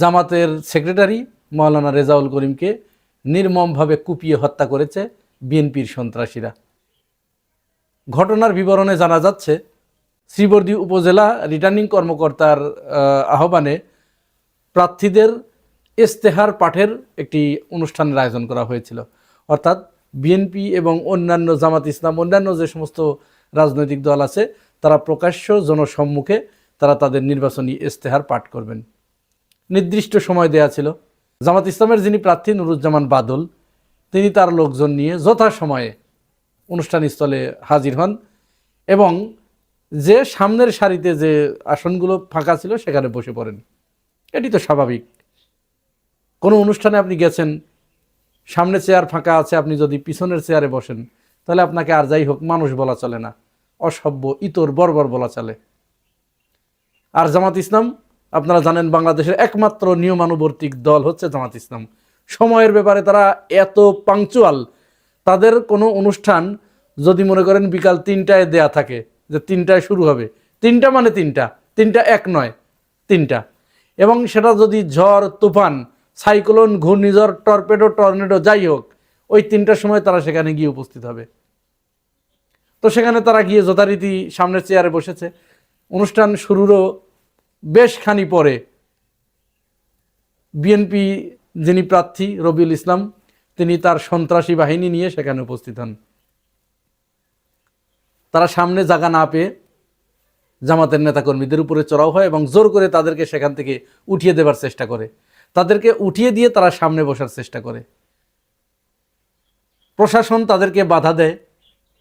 জামাতের সেক্রেটারি মৌলানা রেজাউল করিমকে নির্মমভাবে কুপিয়ে হত্যা করেছে বিএনপির সন্ত্রাসীরা। ঘটনার বিবরণে জানা যাচ্ছে, শ্রীবর্দী উপজেলা রিটার্নিং কর্মকর্তার আহ্বানে প্রার্থীদের ইস্তেহার পাঠের একটি অনুষ্ঠানের আয়োজন করা হয়েছিল। অর্থাৎ বিএনপি এবং অন্যান্য জামাত ইসলাম, অন্যান্য যে সমস্ত রাজনৈতিক দল আছে, তারা প্রকাশ্য জনসম্মুখে তারা তাদের নির্বাচনী ইস্তেহার পাঠ করবেন। নির্দিষ্ট সময় দেয়া ছিল। জামাত ইসলামের যিনি প্রার্থী নুরুজ্জামান বাদল, তিনি তার লোকজন নিয়ে যথাসময়ে অনুষ্ঠান স্থলে হাজির হন এবং যে সামনের সারিতে যে আসনগুলো ফাঁকা ছিল সেখানে বসে পড়েন। এটি তো স্বাভাবিক। কোনো অনুষ্ঠানে আপনি গেছেন, সামনে চেয়ার ফাঁকা আছে, আপনি যদি পিছনের চেয়ারে বসেন, তাহলে আপনাকে আর যাই হোক, মানুষ বলা চলে না। অসভ্য, ইতর, বর্বর বলা চলে। আর জামাত ইসলাম আপনারা জানেন বাংলাদেশের একমাত্র নিয়মানুবর্তিক দল হচ্ছে জামাত ইসলাম। সময়ের ব্যাপারে তারা এত পাংচুয়াল তাদের কোনো অনুষ্ঠান যদি মনে করেন বিকাল তিনটায় দেয়া থাকে, যে তিনটায় শুরু হবে, তিনটা মানে তিনটা তিনটা এক নয়, তিনটা। এবং সেটা যদি ঝড়, তুফান, সাইক্লোন, ঘূর্ণিঝড়, টর্পেডো, টর্নেডো, যাই হোক, ওই তিনটার সময় তারা সেখানে গিয়ে উপস্থিত হবে। তো সেখানে তারা গিয়ে যথারীতি সামনের চেয়ারে বসেছে। অনুষ্ঠান শুরুরও বেশ খানি পরে বিএনপি যিনি প্রার্থী, রবিউল ইসলাম, তিনি তার সন্ত্রাসী বাহিনী নিয়ে সেখানে উপস্থিত হন। তারা সামনে জায়গা না পেয়ে জামাতের নেতাকর্মীদের উপরে চড়াও হয় এবং জোর করে তাদেরকে সেখান থেকে উঠিয়ে দেবার চেষ্টা করে। তাদেরকে উঠিয়ে দিয়ে তারা সামনে বসার চেষ্টা করে। প্রশাসন তাদেরকে বাধা দেয়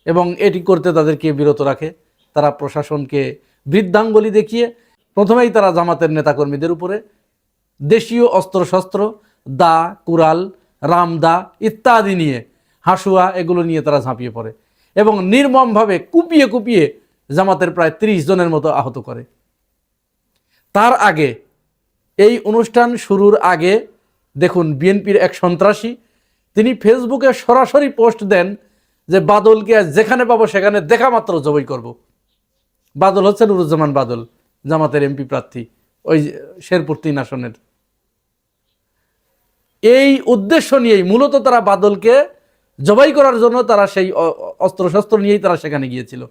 এবং এটি করতে তাদেরকে বিরত রাখে। তারা প্রশাসনকে বৃদ্ধাঙ্গলি দেখিয়ে প্রথমেই তারা জামাতের নেতাকর্মীদের উপরে দেশীয় অস্ত্রশস্ত্র, দা কুরাল রামদা ইত্যাদি নিয়ে হাসুয়া, এগুলো নিয়ে তারা ঝাঁপিয়ে পড়ে এবং নির্মমভাবে কুপিয়ে কুপিয়ে জামাতের প্রায় ত্রিশ জনের মতো আহত করে। তার আগে, এই অনুষ্ঠান শুরুর আগে, দেখুন, বিএনপির এক সন্ত্রাসী, তিনি ফেসবুকে সরাসরি পোস্ট দেন যে, বাদলকে যেখানে পাবো সেখানে দেখা মাত্র জবই করব। বাদল হচ্ছে নুরুজ্জামান বাদল। জামাতের এমপি প্রার্থী, ওই শেরপুর তিন আসনের। এই উদ্দেশ্য নিয়েই মূলত তারা বাদলকে জবাই করার জন্য তারা সেই অস্ত্রশস্ত্র নিয়েই তারা সেখানে গিয়েছিল।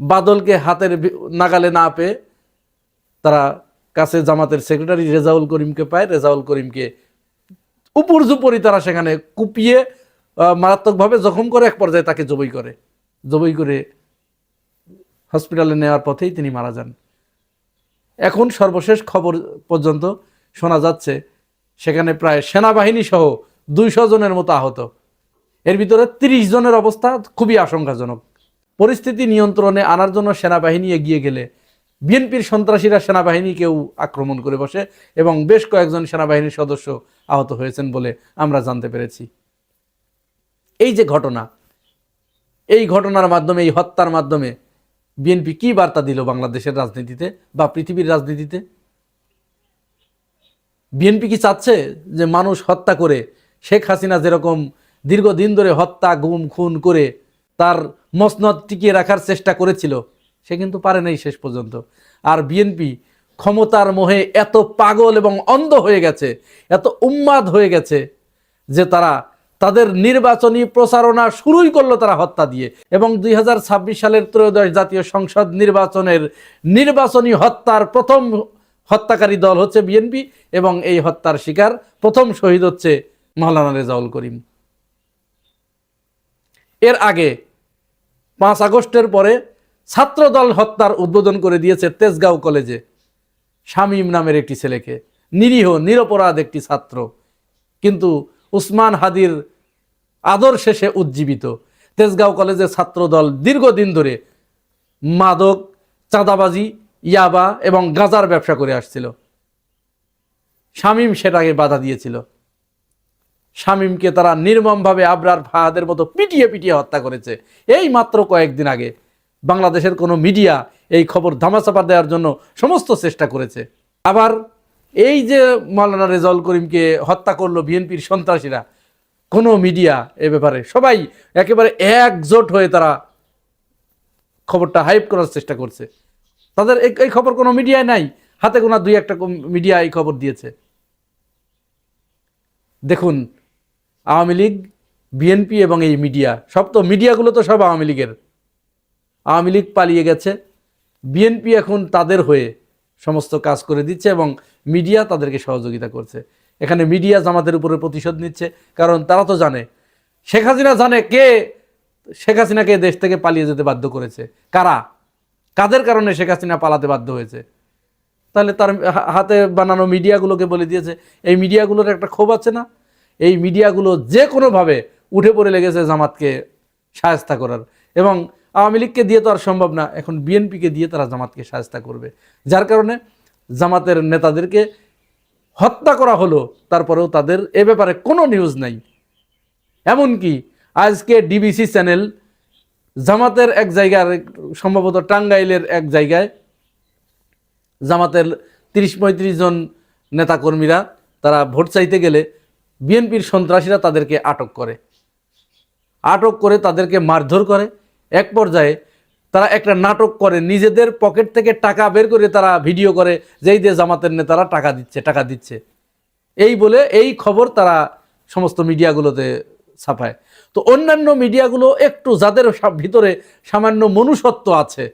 বাদলকে হাতের নাগালে না পেয়ে তারা কাছে জামাতের সেক্রেটারি রেজাউল করিমকে পায়। রেজাউল করিমকে উপর জুপরি তারা সেখানে কুপিয়ে মারাত্মকভাবে জখম করে, এক পর্যায়ে তাকে জবই করে। জবই করে হসপিটালে নেওয়ার পথেই তিনি মারা যান। এখন সর্বশেষ খবর পর্যন্ত শোনা যাচ্ছে, সেখানে প্রায় সেনাবাহিনী সহ দুইশো জনের মতো আহত। এর ভিতরে তিরিশ জনের অবস্থা খুবই আশঙ্কাজনক। পরিস্থিতি নিয়ন্ত্রণে আনার জন্য সেনাবাহিনী এগিয়ে গেলে বিএনপির সন্ত্রাসীরা সেনাবাহিনীকেও আক্রমণ করে বসে এবং বেশ কয়েকজন সেনাবাহিনীর সদস্য আহত হয়েছেন বলে আমরা জানতে পেরেছি। এই যে ঘটনা, এই ঘটনার মাধ্যমে, এই হত্যার মাধ্যমে বিএনপি কি বার্তা দিল বাংলাদেশের রাজনীতিতে বা পৃথিবীর রাজনীতিতে? বিএনপি কি চাচ্ছে যে মানুষ হত্যা করে শেখ হাসিনা যেরকম দীর্ঘদিন ধরে হত্যা, গুম, খুন করে তার মসনদ টিকিয়ে রাখার চেষ্টা করেছিল, সে কিন্তু পারে নাই শেষ পর্যন্ত। আর বিএনপি ক্ষমতার মোহে এত পাগল এবং অন্ধ হয়ে গেছে, এত উন্মাদ হয়ে গেছে যে তারা তাদের নির্বাচনী প্রচারণা শুরুই করল তারা হত্যা দিয়ে। এবং দুই হাজার ছাব্বিশ সালের ত্রয়োদশ জাতীয় সংসদ নির্বাচনের নির্বাচনী হত্যার প্রথম হত্যাকারী দল হচ্ছে বিএনপি এবং এই হত্যার শিকার প্রথম শহীদ হচ্ছে মৌলানা রেজাউল করিম। এর আগে পাঁচ আগস্টের পরে ছাত্রদল হত্যার উদ্বোধন করে দিয়েছে তেজগাঁও কলেজে। শামীম নামের একটি ছেলেকে। নিরীহ, নিরপরাধ একটি ছাত্র। কিন্তু উসমান হাদির আদর্শে সে উজ্জীবিত। তেজগাঁও কলেজের ছাত্রদল দীর্ঘদিন ধরে মাদক, চাঁদাবাজি, ইয়াবা এবং গাজার ব্যবসা করে আসছিল। শামীম সেটাকে বাধা দিয়েছিল। শামীমকে তারা নির্মমভাবে আবরার ফাহাদের মতো পিটিয়ে পিটিয়ে হত্যা করেছে। এই মাত্র কয়েকদিন আগে বাংলাদেশের কোনো মিডিয়া এই খবর ধামাচাপা দেওয়ার জন্য সমস্ত চেষ্টা করেছে। আবার এই যে মাওলানা রেজাউল করিমকে হত্যা করল বিএনপির সন্ত্রাসীরা, কোনো মিডিয়া এ ব্যাপারে, সবাই একেবারে একজোট হয়ে তারা খবরটা হাইপ করার চেষ্টা করছে। তাদের এই- এই খবর কোনো মিডিয়ায় নাই, হাতে গোনা দুই একটা মিডিয়া এই খবর দিয়েছে। দেখুন, আওয়ামী লীগ, বিএনপি এবং এই মিডিয়া, সব তো মিডিয়াগুলো তো সব আওয়ামী লীগের। আওয়ামী লীগ পালিয়ে গেছে, বিএনপি এখন তাদের হয়ে সমস্ত কাজ করে দিচ্ছে এবং মিডিয়া তাদেরকে সহযোগিতা করছে। এখানে মিডিয়া জামাতের উপরে প্রতিশোধ নিচ্ছে, কারণ তারা তো জানে। শেখ হাসিনা জানে কে শেখ হাসিনাকে দেশ থেকে পালিয়ে যেতে বাধ্য করেছে। কারা? কাদের কারণে শেখ হাসিনা পালাতে বাধ্য হয়েছে? তাহলে তার হাতে বানানো মিডিয়াগুলোকে বলে দিয়েছে, এই মিডিয়াগুলোর একটা ক্ষোভ আছে না? এই মিডিয়াগুলো যে কোনোভাবে উঠে পড়ে লেগেছে জামাতকে সায়স্তা করার। এবং আওয়ামী লীগকে দিয়ে তো আর সম্ভব না। এখন বিএনপিকে দিয়ে তারা জামাতকে সায়স্তা করবে। যার কারণে জামাতের নেতাদেরকে হত্যা করা হলো, তারপরেও তাদের এ ব্যাপারে কোনো নিউজ নাই। এমনকি আজকে ডিবিসি চ্যানেল জামাতের এক জায়গার, সম্ভবত টাঙ্গাইলের এক জায়গায় জামাতের তিরিশ পঁয়ত্রিশ জন নেতাকর্মীরা তারা ভোট চাইতে গেলে বিএনপির সন্ত্রাসীরা তাদেরকে আটক করে। আটক করে তাদেরকে মারধর করে। এক পর্যায়ে তারা একটা নাটক করে, নিজেদের পকেট থেকে টাকা বের করে তারা ভিডিও করে, যেই দিয়ে জামাতের নেতারা টাকা দিচ্ছে টাকা দিচ্ছে। এই বলে এই খবর তারা সমস্ত মিডিয়াগুলোতে ছাপায়। তো অন্যান্য মিডিয়াগুলো একটু যাদের ভিতরে সামান্য মনুষ্যত্ব আছে,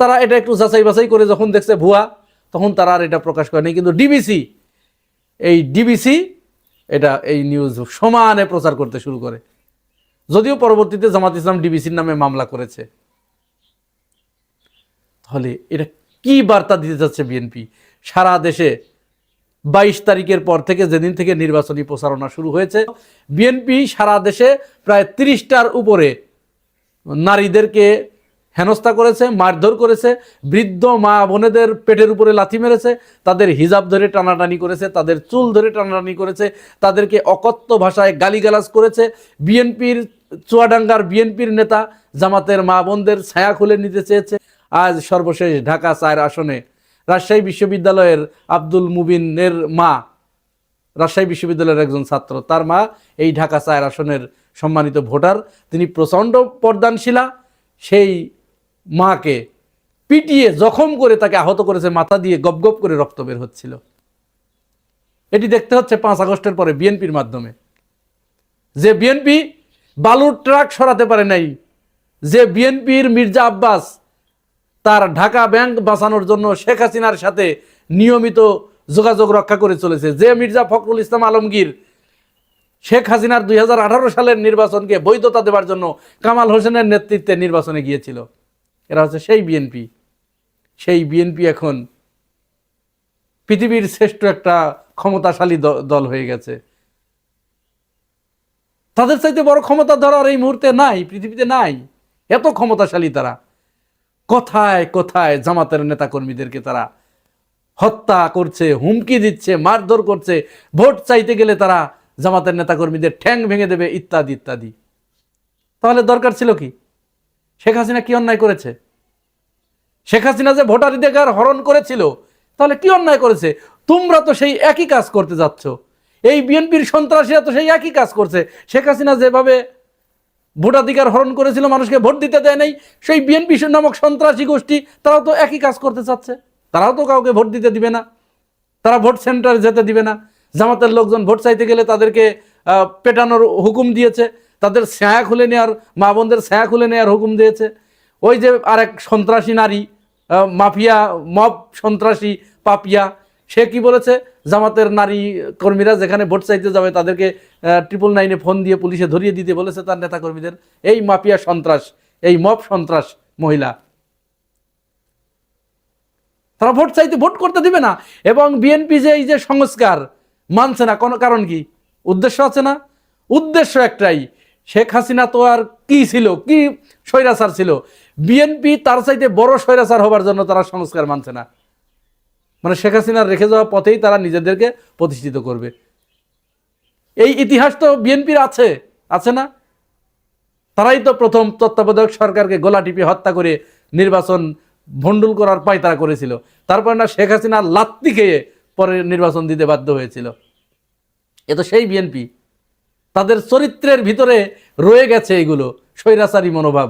তারা এটা একটু যাচাই বাছাই করে যখন দেখছে ভুয়া, তখন তারা আর এটা প্রকাশ করেনি কিন্তু ডিবিসি এই ডিবিসি এটা এই নিউজ সমানে প্রচার করতে শুরু করে। যদিও পরবর্তীতে জামাত ইসলাম ডিবিসির নামে মামলা করেছে। তাহলে এটা কি বার্তা দিতে যাচ্ছে বিএনপি? সারা দেশে বাইশ তারিখের পর থেকে, যেদিন থেকে নির্বাচনী প্রচারণা শুরু হয়েছে, বিএনপি সারা দেশে প্রায় তিরিশটার উপরে নারীদেরকে হেনস্থা করেছে, মারধর করেছে, বৃদ্ধ মা বোনেদের পেটের উপরে লাথি মেরেছে, তাদের হিজাব ধরে টানাটানি করেছে, তাদের চুল ধরে টানাটানি করেছে, তাদেরকে অকথ্য ভাষায় গালিগালাজ করেছে। বিএনপির, চুয়াডাঙ্গার বিএনপির নেতা জামাতের মা বোনদের ছায়া খুলে নিতে চেয়েছে। আজ সর্বশেষ ঢাকা চায়ের আসনে রাজশাহী বিশ্ববিদ্যালয়ের আব্দুল মুবিনের মা, রাজশাহী বিশ্ববিদ্যালয়ের একজন ছাত্র, তার মা এই ঢাকা চায়ের আসনের সম্মানিত ভোটার। তিনি প্রচণ্ড পর্দানশীলা, সেই মাকে পিটিয়ে জখম করে তাকে আহত করেছে, মাথা দিয়ে গপ গপ করে রক্ত বের হচ্ছিল। এটি দেখতে হচ্ছে পাঁচ আগস্টের পরে বিএনপির মাধ্যমে। যে বিএনপি বালুর ট্রাক সরাতে পারে নাই, যে বিএনপির মির্জা আব্বাস তার ঢাকা ব্যাংক বাঁচানোর জন্য শেখ হাসিনার সাথে নিয়মিত যোগাযোগ রক্ষা করে চলেছে, যে মির্জা ফখরুল ইসলাম আলমগীর শেখ হাসিনার দুই হাজার আঠারো সালের নির্বাচনকে বৈধতা দেওয়ার জন্য কামাল হোসেনের নেতৃত্বে নির্বাচনে গিয়েছিল। এরা হচ্ছে সেই বিএনপি। সেই বিএনপি এখন পৃথিবীর শ্রেষ্ঠ একটা ক্ষমতাশালী দল হয়ে গেছে। তাদের চাইতে বড় ক্ষমতা ধরার এই মুহূর্তে নাই, পৃথিবীতে নাই। এত ক্ষমতাশালী তারা। কোথায় কোথায় জামাতের নেতাকর্মীদেরকে তারা হত্যা করছে, হুমকি দিচ্ছে, মারধর করছে? ভোট চাইতে গেলে তারা জামাতের নেতাকর্মীদের ঠ্যাং ভেঙে দেবে, ইত্যাদি ইত্যাদি। তাহলে দরকার ছিল কি? শেখ হাসিনা কি অন্যায় করেছে? শেখ হাসিনা যে ভোটাধিকার হরণ করেছিল, তাহলে কি অন্যায় করেছে? তোমরা তো সেই একই কাজ করতে যাচ্ছ। এই বিএনপির সন্ত্রাসীরা তো সেই একই কাজ করছে। শেখ হাসিনা যেভাবে ভোটাধিকার হরণ করেছিল, মানুষকে ভোট দিতে দেয় নাই, সেই বিএনপি নামক সন্ত্রাসী গোষ্ঠী, তারাও তো একই কাজ করতে চাচ্ছে। তারাও তো কাউকে ভোট দিতে দিবে না। তারা ভোট সেন্টারে যেতে দিবে না। জামাতের লোকজন ভোট চাইতে গেলে তাদেরকে পেটানোর হুকুম দিয়েছে। তাদের ছায়া খুলে নেওয়ার মা বোনদের ছায়া খুলে নেওয়ার হুকুম দিয়েছে। ওই যে আরেক সন্ত্রাসী নারী মাফিয়া, মব সন্ত্রাসী পাপিয়া, সে কি বলেছে? জামাতের নারী কর্মীরা যেখানে ভোট চাইতে যাবে তাদেরকে ট্রিপল নাইনে ফোন দিয়ে পুলিশে ধরিয়ে দিতে বলেছে তার নেতা কর্মীদের এই মাফিয়া সন্ত্রাস, এই মব সন্ত্রাস মহিলা। তারা ভোট চাইতে ভোট করতে দিবে না। এবং বিএনপি যে এই যে সংস্কার মানছে না, কোনো কারণ কি? উদ্দেশ্য আছে না? উদ্দেশ্য একটাই শেখ হাসিনা তো আর কি ছিল? কি স্বৈরাচার ছিল? বিএনপি তার চাইতে বড় স্বৈরাচার হবার জন্য তারা সংস্কার মানছে না। মানে শেখ হাসিনার রেখে যাওয়া পথেই তারা নিজেদেরকে প্রতিষ্ঠিত করবে। এই ইতিহাস তো বিএনপির আছে আছে না? তারাই তো প্রথম তত্ত্বাবধায়ক সরকারকে গোলা টিপে হত্যা করে নির্বাচন ভণ্ডুল করার পায়তারা করেছিল। তারপর না শেখ হাসিনা লাত্তি খেয়ে পরে নির্বাচন দিতে বাধ্য হয়েছিল। এ তো সেই বিএনপি। তাদের চরিত্রের ভিতরে রয়ে গেছে এগুলো স্বৈরাচারী মনোভাব।